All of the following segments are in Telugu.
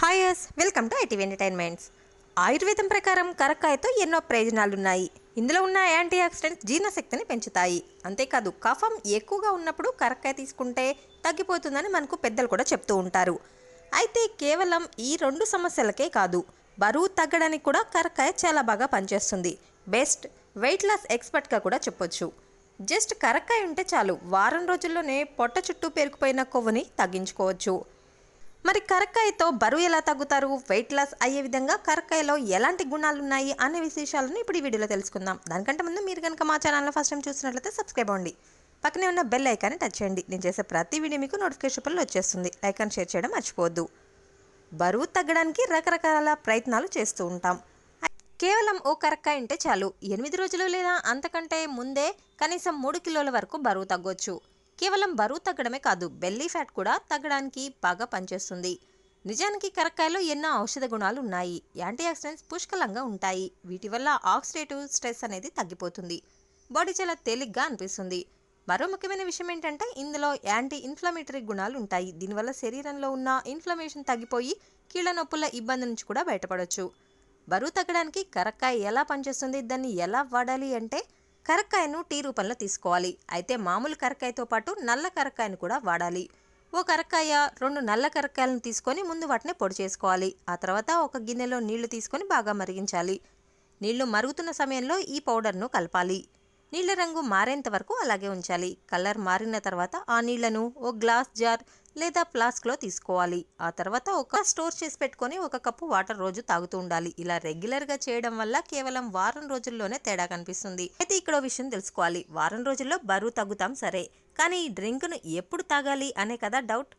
Hi yes welcome to ITV entertainments ఆయుర్వేదం ప్రకారం కరక్కాయతో ఎన్నో ప్రయోజనాలున్నాయి. ఇందులో ఉన్న యాంటీ ఆక్సిడెంట్స్ జీర్ణశక్తిని పెంచుతాయి. అంతేకాదు కఫం ఎక్కువగా ఉన్నప్పుడు కరక్కాయ తీసుకుంటే తగ్గిపోతుందని మనకు పెద్దలు కూడా చెప్తూ ఉంటారు. అయితే కేవలం ఈ రెండు సమస్యలకే కాదు బరువు తగ్గడానికి కూడా కరక్కాయ చాలా బాగా పనిచేస్తుంది. బెస్ట్ వెయిట్ లాస్ ఎక్స్పర్ట్గా కూడా చెప్పొచ్చు. జస్ట్ కరక్కాయ ఉంటే చాలు వారం రోజుల్లోనే పొట్ట చుట్టూ పేరుకుపోయిన కొవ్వుని తగ్గించుకోవచ్చు. మరి కరక్కాయతో బరువు ఎలా తగ్గుతారు? వెయిట్ లాస్ అయ్యే విధంగా కరక్కాయలో ఎలాంటి గుణాలు ఉన్నాయి అనే విశేషాలను ఇప్పుడు ఈ వీడియోలో తెలుసుకుందాం. దానికంటే ముందు మీరు కనుక మా ఛానల్లో ఫస్ట్ టైం చూసినట్లయితే సబ్స్క్రైబ్ అవ్వండి. పక్కనే ఉన్న బెల్ ఐకాన్ని టచ్ చేయండి. నేను చేసే ప్రతి వీడియో మీకు నోటిఫికేషన్లో వచ్చేస్తుంది. లైక్ అండ్ షేర్ చేయడం మర్చిపోవద్దు. బరువు తగ్గడానికి రకరకాల ప్రయత్నాలు చేస్తూ ఉంటాం. కేవలం ఓ కరక్కాయ ఉంటే చాలు. ఎనిమిది రోజులు లేదా అంతకంటే ముందే కనీసం మూడు కిలోల వరకు బరువు తగ్గొచ్చు. కేవలం బరువు తగ్గడమే కాదు బెల్లీ ఫ్యాట్ కూడా తగ్గడానికి బాగా పనిచేస్తుంది. నిజానికి కరక్కాయలో ఎన్నో ఔషధ గుణాలు ఉన్నాయి. యాంటీ ఆక్సిడెంట్స్ పుష్కలంగా ఉంటాయి. వీటి వల్ల ఆక్సిడేటివ్ స్ట్రెస్ అనేది తగ్గిపోతుంది. బాడీ చాలా తేలిగ్గా అనిపిస్తుంది. మరో ముఖ్యమైన విషయం ఏంటంటే ఇందులో యాంటీ ఇన్ఫ్లమేటరీ గుణాలు ఉంటాయి. దీనివల్ల శరీరంలో ఉన్న ఇన్ఫ్లమేషన్ తగ్గిపోయి కీళ్ళ నొప్పుల ఇబ్బంది నుంచి కూడా బయటపడవచ్చు బరువు తగ్గడానికి కరక్కాయ ఎలా పనిచేస్తుంది? దాన్ని ఎలా వాడాలి అంటే కరక్కాయను టీ రూపంలో తీసుకోవాలి. అయితే మామూలు కరక్కాయతో పాటు నల్ల కరక్కాయను కూడా వాడాలి. ఓ కరక్కాయ రెండు నల్ల కరక్కాయలను తీసుకొని ముందు వాటిని పొడి చేసుకోవాలి. ఆ తర్వాత ఒక గిన్నెలో నీళ్ళు తీసుకొని బాగా మరిగించాలి. నీళ్ళు మరుగుతున్న సమయంలో ఈ పౌడర్ను కలపాలి. నీళ్ళ రంగు మారేంత వరకు అలాగే ఉంచాలి. కలర్ మారిన తర్వాత ఆ నీళ్ళను ఓ గ్లాస్ జార్ లేదా ఫ్లాస్క్లో తీసుకోవాలి. ఆ తర్వాత ఒక స్టోర్ చేసి పెట్టుకొని ఒక కప్పు వాటర్ రోజు తాగుతూ ఉండాలి. ఇలా రెగ్యులర్గా చేయడం వల్ల కేవలం వారం రోజుల్లోనే తేడా కనిపిస్తుంది. అయితే ఇక్కడ విషయం తెలుసుకోవాలి. వారం రోజుల్లో బరువు తగ్గుతాం సరే కానీ ఈ డ్రింక్ను ఎప్పుడు తాగాలి అనే కదా డౌట్?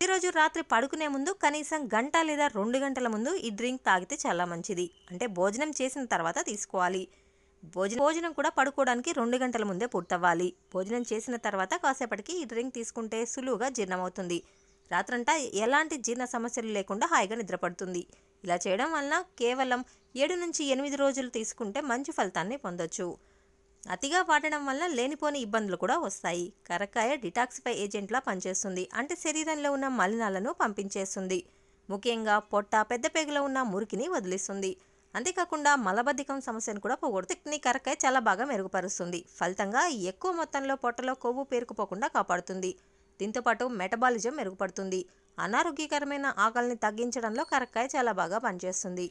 ఈరోజు రాత్రి పడుకునే ముందు కనీసం గంట లేదా రెండు గంటల ముందు ఈ డ్రింక్ తాగితే చాలా మంచిది. అంటే భోజనం చేసిన తర్వాత తీసుకోవాలి. భోజనం భోజనం కూడా పడుకోవడానికి రెండు గంటల ముందే పూర్తవ్వాలి. భోజనం చేసిన తర్వాత కాసేపటికి ఈ డ్రింక్ తీసుకుంటే సులువుగా జీర్ణమవుతుంది. రాత్రంతా ఎలాంటి జీర్ణ సమస్యలు లేకుండా హాయిగా నిద్రపడుతుంది. ఇలా చేయడం వలన కేవలం ఏడు నుంచి ఎనిమిది రోజులు తీసుకుంటే మంచి ఫలితాన్ని పొందొచ్చు. అతిగా వాడడం వల్ల లేనిపోని ఇబ్బందులు కూడా వస్తాయి. కరక్కాయ డిటాక్సిఫై ఏజెంట్లా పనిచేస్తుంది. అంటే శరీరంలో ఉన్న మలినాలను పంపించేస్తుంది. ముఖ్యంగా పొట్ట పెద్ద పేగులో ఉన్న మురికిని వదిలిస్తుంది. అంతేకాకుండా మలబద్ధకం సమస్యను కూడా పోగొడుతుంది కరక్కాయ చాలా బాగా మెరుగుపరుస్తుంది. ఫలితంగా ఎక్కువ మొత్తంలో పొట్టలో కొవ్వు పేరుకుపోకుండా కాపాడుతుంది. దీంతోపాటు మెటబాలిజం మెరుగుపడుతుంది. అనారోగ్యకరమైన ఆకలిని తగ్గించడంలో కరక్కాయ చాలా బాగా పనిచేస్తుంది.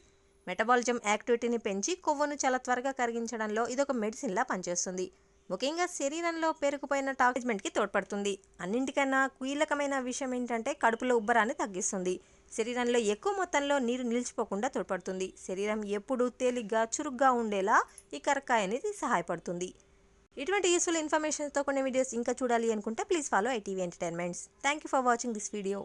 మెటబాలిజం యాక్టివిటీని పెంచి కొవ్వును చాలా త్వరగా కరిగించడంలో ఇదొక మెడిసిన్లా పనిచేస్తుంది. ముఖ్యంగా శరీరంలో పేరుకుపోయిన టాక్జ్మెంట్కి తోడ్పడుతుంది. అన్నింటికన్నా కీలకమైన విషయం ఏంటంటే కడుపులో ఉబ్బరాన్ని తగ్గిస్తుంది. శరీరంలో ఎక్కువ మొత్తంలో నీరు నిలిచిపోకుండా తోడ్పడుతుంది. శరీరం ఎప్పుడూ తేలిగ్గా చురుగ్గా ఉండేలా ఈ కరక్కాయ అనేది సహాయపడుతుంది. ఇటువంటి యూస్ఫుల్ ఇన్ఫర్మేషన్తో కొన్ని వీడియోస్ ఇంకా చూడాలి అనుకుంటే please follow ITV entertainments thank you for watching this video